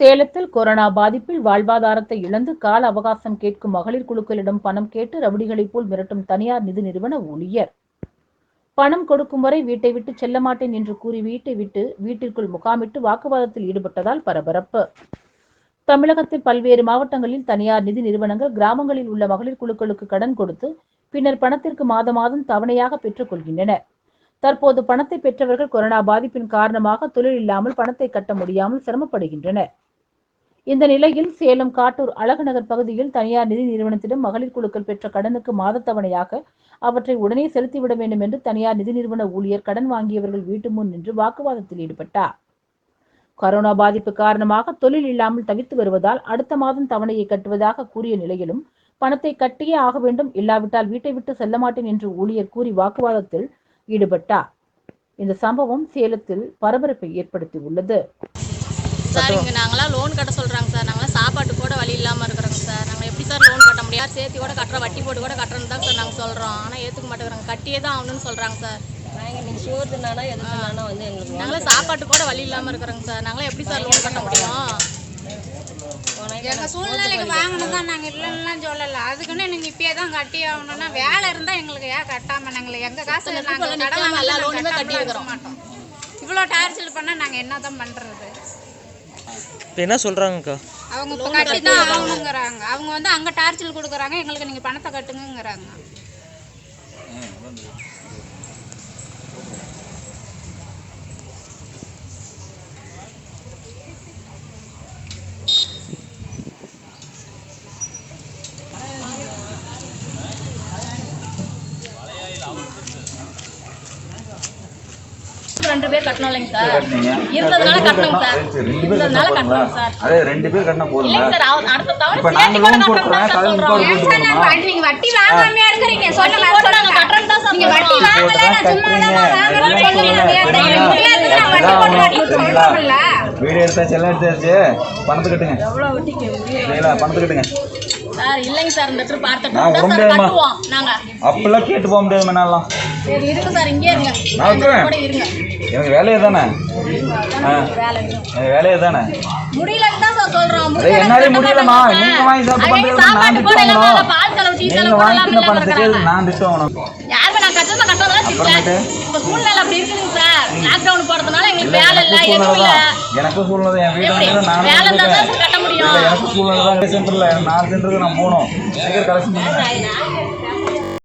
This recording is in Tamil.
சேலத்தில் கொரோனா பாதிப்பில் வாழ்வாதாரத்தை இழந்து கால அவகாசம் கேட்கும் மகளிர் குழுக்களிடம் பணம் கேட்டு ரவுடிகளைப் போல் மிரட்டும் தனியார் நிதி நிறுவன ஊழியர். பணம் கொடுக்கும் வரை வீட்டை விட்டு செல்ல மாட்டேன் என்று கூறி வீட்டை விட்டு வீட்டிற்குள் முகாமிட்டு வாக்குவாதத்தில் ஈடுபட்டதால் பரபரப்பு. தமிழகத்தில் பல்வேறு மாவட்டங்களில் தனியார் நிதி நிறுவனங்கள் கிராமங்களில் உள்ள மகளிர் குழுக்களுக்கு கடன் கொடுத்து பின்னர் பணத்திற்கு மாத மாதம் தவணையாக பெற்றுக் கொள்கின்றனர் தற்போது பணத்தை பெற்றவர்கள் கொரோனா பாதிப்பின் காரணமாக தொழில் இல்லாமல் பணத்தை கட்ட முடியாமல் சிரமப்படுகின்றனர். இந்த நிலையில் சேலம் காட்டூர் அழகுநகர் பகுதியில் தனியார் நிதி நிறுவனத்திடம் மகளிர் குழுக்கள் பெற்ற கடனுக்கு மாதத்தவணையாக அவற்றை உடனே செலுத்திவிட வேண்டும் என்று தனியார் நிதி நிறுவன ஊழியர் கடன் வாங்கியவர்கள் வீட்டு முன் நின்று வாக்குவாதத்தில் ஈடுபட்டார். கொரோனா பாதிப்பு காரணமாக தொழில் இல்லாமல் தவித்து வருவதால் அடுத்த மாதம் தவணையை கட்டுவதாக கூறிய நிலையிலும் பணத்தை கட்டியே ஆக வேண்டும் இல்லாவிட்டால் வீட்டை விட்டு செல்ல மாட்டேன் என்று ஊழியர் கூறி வாக்குவாதத்தில் ஈடுபட்டார். இந்த சம்பவம் சேலத்தில் பரபரப்பை ஏற்படுத்தியுள்ளது. சார் இங்கே நாங்களாம் லோன் கட்ட சொல்கிறாங்க சார். நாங்களாம் சாப்பாட்டுக்கு கூட வழி இல்லாமல் இருக்கிறோங்க சார். நாங்கள் எப்படி சார் லோன் கட்ட முடியாது சேர்த்து கூட கட்டுறோம் வட்டி போட்டு கூட கட்டுறோம் தான் சார் நாங்கள் சொல்கிறோம் ஆனால் ஏற்றுக்க மாட்டேங்கிறாங்க. கட்டியே தான் ஆகணும்னு சொல்கிறாங்க சார். நாங்களாம் சாப்பாட்டுக்கு கூட வழி இல்லாமல் இருக்கிறோங்க சார். நாங்களாம் எப்படி சார் லோன் கட்ட முடியும்? எங்கள் சூழ்நிலைக்கு வாங்கணும் தான் நாங்கள் இல்லைன்னுலாம் சொல்லலை. அதுக்குன்னு நீங்கள் இப்பயே தான் கட்டி ஆகணும்னா வேலை இருந்தால் எங்களுக்கு ஏன் கட்டாமல் நாங்கள்? எங்கள் காசு நாங்கள் கடன் கட்டி. இருக்க மாட்டோம். இவ்வளோ டார்ச்சல் பண்ணால் நாங்கள் என்ன தான் பண்ணுறது இப்போ என்ன சொல்கிறாங்கக்கா அவங்க இப்போ கட்டி தான் ஆகணுங்கிறாங்க. அவங்க வந்து அங்கே டார்ச்சல் கொடுக்குறாங்க. எங்களுக்கு நீங்கள் பணத்தை கட்டுங்கங்கிறாங்க ரெண்டு பேர் கட்டணும் இல்லைங்க சார். இருந்ததுனால கட்டணுங்க சார். சரி, இருந்ததுனால கட்டணும்? சார். அதே ரெண்டு பேர் கட்டினா போதுங்க இல்லைங்க சார். அடுத்த தவணை இப்ப சேர்த்து நாங்க கூட loan கட்டுறோம் போட்டுறோம், தான் காலையில சொல்றோம். முக்கால் போட்டு போகணுமா? நீங்க வட்டி வாங்காமையா இருக்கிறீங்க. சொல்லலாம் போட்டு நாங்க கட்டுறோம் தான் சார் நீங்க வட்டி. வாங்கல நான் சும்மா நான் வட்டி போட்டு வாங்கிட்டு சரிங்களா? சொல்றோம்ல வீடு எடுத்தாச்சு எல்லாம் எடுத்தாச்சு. பணத்தை கட்டுங்க. பணத்தை கட்டுங்க. சார் இல்லைங்க சார் இந்த ட்ரிப் அடுத்த நான் ட்ரிப் தான் சார் முடியாதும்மா. கட்டுவோம். நாங்க. அப்பெல்லாம் கேட்டு போக முடியாது மேனாலாம் சரி இருங்க சார் இங்கே இருங்க. நான் இருக்கிறேன். கூட இருங்க. எனக்கு வேலையே தானே? ஆ. வேலை இருக்கு. எனக்கு வேலையே தானே? முடியலன்னு தான் சார் சொல்றோம். அதே என்னாலே முடியலம்மா. நீங்க வாங்கி சாப்பிட்டு அதே பண்றது நான் சாப்பாட்டு திட்டு கூட இல்லாம வாங்கணும் பால் செலவு டீ நீங்க செலவு கூட வாங்கின இல்லாம பணத்துக்கு இருக்கிறாங்க நான் திட்டு வாங்கணும் யாருமே நான் அப்புறமேட்டு? இப்ப சூழ்நிலை அப்படி இருக்குங்க சார். லாக்டவுன் போறதுனால எங்களுக்கு இல்ல, வேலை இல்ல எனக்கு எதுவும் இல்ல சூழ்நிலை தான். எனக்கு சூழ்நிலை என் வீடு எப்படி? வந்து நானும் வேலை இருந்தா தான். சார் கட்ட எனக்கு தான் சென்டர்ல நாலு சென்டருக்கு நான் போகணும். சீக்கிரம் கலெக்ஷன்